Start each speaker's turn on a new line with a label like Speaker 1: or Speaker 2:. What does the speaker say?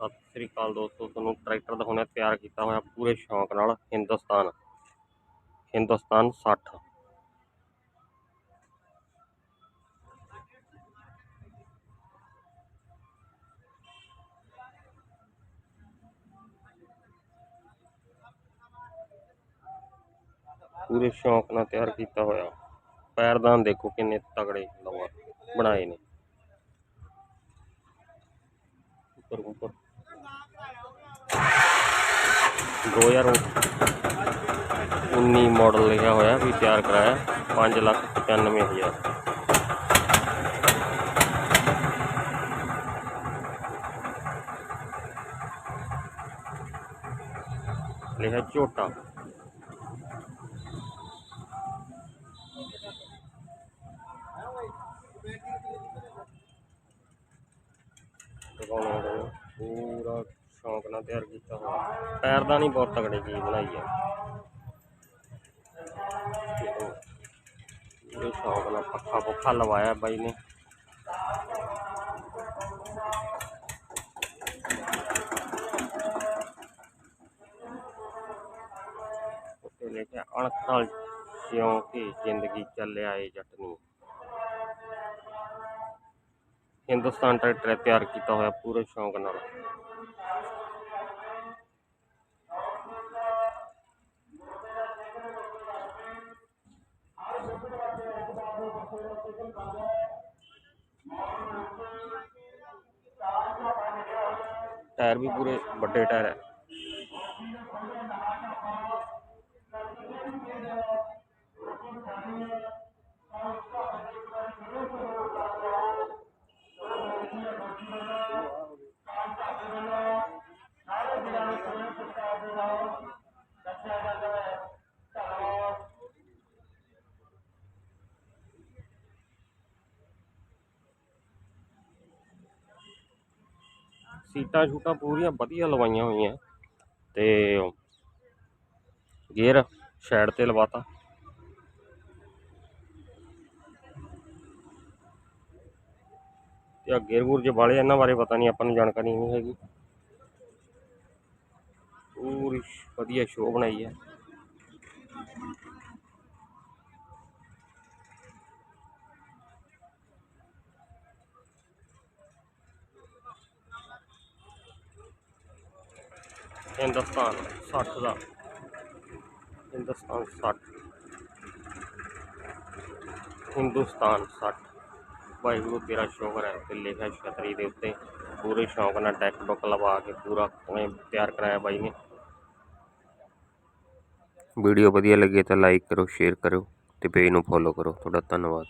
Speaker 1: ਸਤਿ ਸ੍ਰੀ ਅਕਾਲ ਦੋਸਤੋ, ਤੁਹਾਨੂੰ ਟਰੈਕਟਰ ਦਿਖਾਉਣਾ ਤਿਆਰ ਕੀਤਾ ਹੋਇਆ ਪੂਰੇ ਸ਼ੌਂਕ ਨਾਲ ਹਿੰਦੁਸਤਾਨ। ਹਿੰਦੁਸਤਾਨ 60 ਪੂਰੇ ਸ਼ੌਂਕ ਨਾਲ ਤਿਆਰ ਕੀਤਾ ਹੋਇਆ। ਪੈਰਦਾਨ ਦੇਖੋ ਕਿੰਨੇ ਤਗੜੇ ਲਵਾ ਬਣਾਏ ਨੇ। ਉੱਪਰ ਉੱਪਰ 2019 ਮਾਡਲ ਲਿਖਿਆ ਹੋਇਆ ਵੀ ਤਿਆਰ ਕਰਾਇਆ 5 ਲੱਖ 95 ਹਜ਼ਾਰ ਲਿਖਿਆ ਝੋਟਾ ਦਿਖਾਉਣਾ ਤੁਹਾਨੂੰ ਪੂਰਾ ਸ਼ੌਂਕ ਨਾਲ ਤਿਆਰ ਕੀਤਾ ਹੋਇਆ। ਪੈਰਦਾਨੀ ਬਹੁਤ ਤਗੜੀ ਚੀਜ਼ ਬਣਾਈ ਹੈ ਇਹ ਸ਼ੌਂਕ ਨਾਲ ਪੱਖਾ ਪੁੱਖਾ ਲਵਾਇਆ ਬਾਈ ਨੇ। ਉੱਤੇ ਲਿਖਿਆ ਅਣਖ ਨਾਲ ਜਿਉਂ ਕਿ ਜ਼ਿੰਦਗੀ ਚੱਲਿਆ ਏ ਜੱਟਨੀ। ਹਿੰਦੁਸਤਾਨ ਟਰੈਕਟਰ ਤਿਆਰ ਕੀਤਾ ਹੋਇਆ ਪੂਰੇ ਸ਼ੌਂਕ ਨਾਲ। टायर भी पूरे बड़े टायर है Thank you. ਸੀਟਾਂ ਸ਼ੂਟਾਂ ਪੂਰੀਆਂ ਵਧੀਆ ਲਵਾਈਆਂ ਹੋਈਆਂ। ਤੇ ਗੇਅਰ ਸਾਈਡ ਤੇ ਲਵਾਤਾ। ਤੇ ਆ ਗੇਅਰ ਗੂਰ ਜੇ ਵਾਲੇ ਇਹਨਾਂ ਬਾਰੇ ਪਤਾ ਨਹੀਂ, ਆਪਾਂ ਨੂੰ ਜਾਣਕਾਰੀ ਨਹੀਂ ਹੈਗੀ। ਪੂਰੀ ਵਧੀਆ ਸ਼ੋਅ ਬਣਾਈ ਹੈ ਹਿੰਦੁਸਤਾਨ 60 ਦਾ। ਹਿੰਦੁਸਤਾਨ 60 ਹਿੰਦੁਸਤਾਨ 60 ਵਾਹਿਗੁਰੂ, ਤੇਰਾ ਸ਼ੌਕਰ ਹੈ ਤੇ ਲਿਖਿਆ ਛਤਰੀ ਦੇ ਉੱਤੇ ਪੂਰੇ ਸ਼ੌਂਕ ਨਾਲ ਡੈਕ ਬੁੱਕ ਲਵਾ ਕੇ ਪੂਰਾ ਐਂ ਤਿਆਰ ਕਰਾਇਆ ਬਾਈ ਨੇ। ਵੀਡੀਓ ਵਧੀਆ ਲੱਗੇ ਤਾਂ ਲਾਈਕ ਕਰੋ ਸ਼ੇਅਰ ਕਰੋ ਤੇ ਪੇਜ ਨੂੰ ਫੋਲੋ ਕਰੋ। ਤੁਹਾਡਾ ਧੰਨਵਾਦ।